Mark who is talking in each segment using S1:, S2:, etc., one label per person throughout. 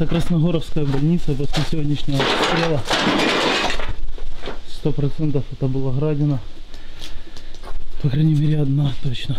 S1: Это Красногоровская больница после сегодняшнего обстрела. Сто процентов это была градина. По крайней мере одна точно.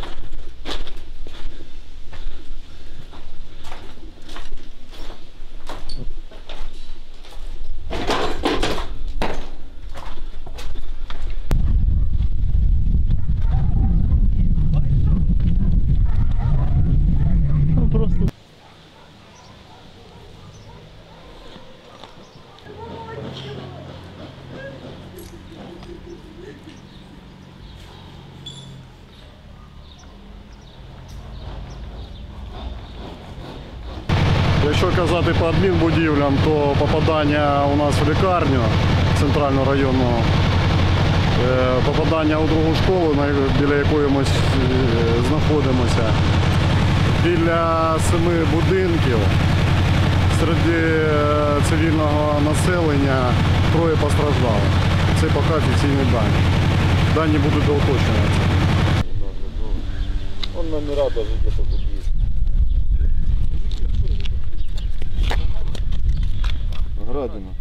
S2: Якщо казати по адмінбудівлям, то попадання у нас в лікарню центральну районну, е, попадання у другу школу, біля якої ми е, знаходимося, біля семи будинків серед е, цивільного населення троє постраждало. Це поки офіційні дані. Дані будуть доуточнюватися.
S3: Он номера даже где-то тут есть.
S1: Радина.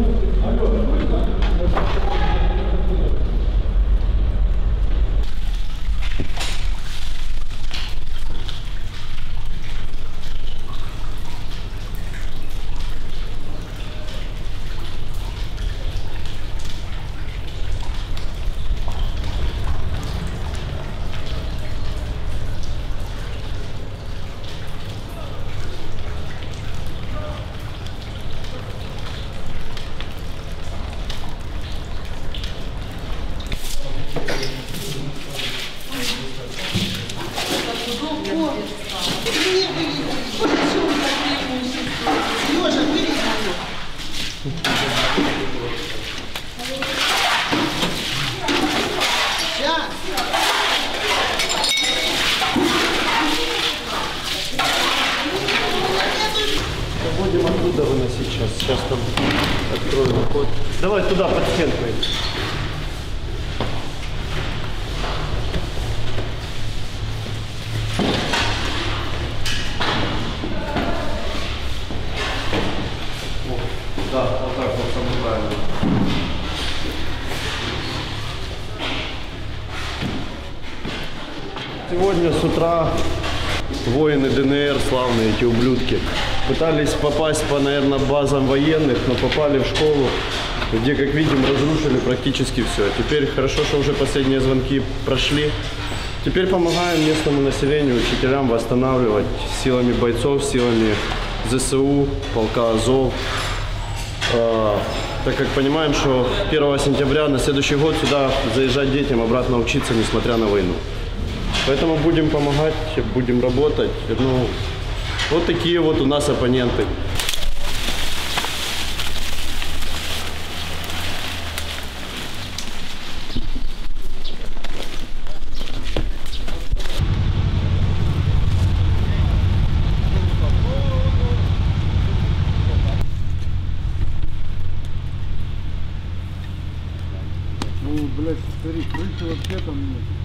S4: Будем оттуда выносить сейчас. Сейчас там открою ход. Давай туда, под стенку. Да, вот так вот самое правильно. Сегодня с утра воины ДНР, славные эти ублюдки, пытались попасть по, наверное, базам военных, но попали в школу, где, как видим, разрушили практически все. Теперь хорошо, что уже последние звонки прошли. Теперь помогаем местному населению, учителям восстанавливать силами бойцов, силами ЗСУ, полка Азов. Э, так как понимаем, что 1 сентября на следующий год сюда заезжать детям обратно учиться, несмотря на войну. Поэтому будем помогать, будем работать. Ну, вот такие вот у нас оппоненты.
S2: Крыши вообще там нет.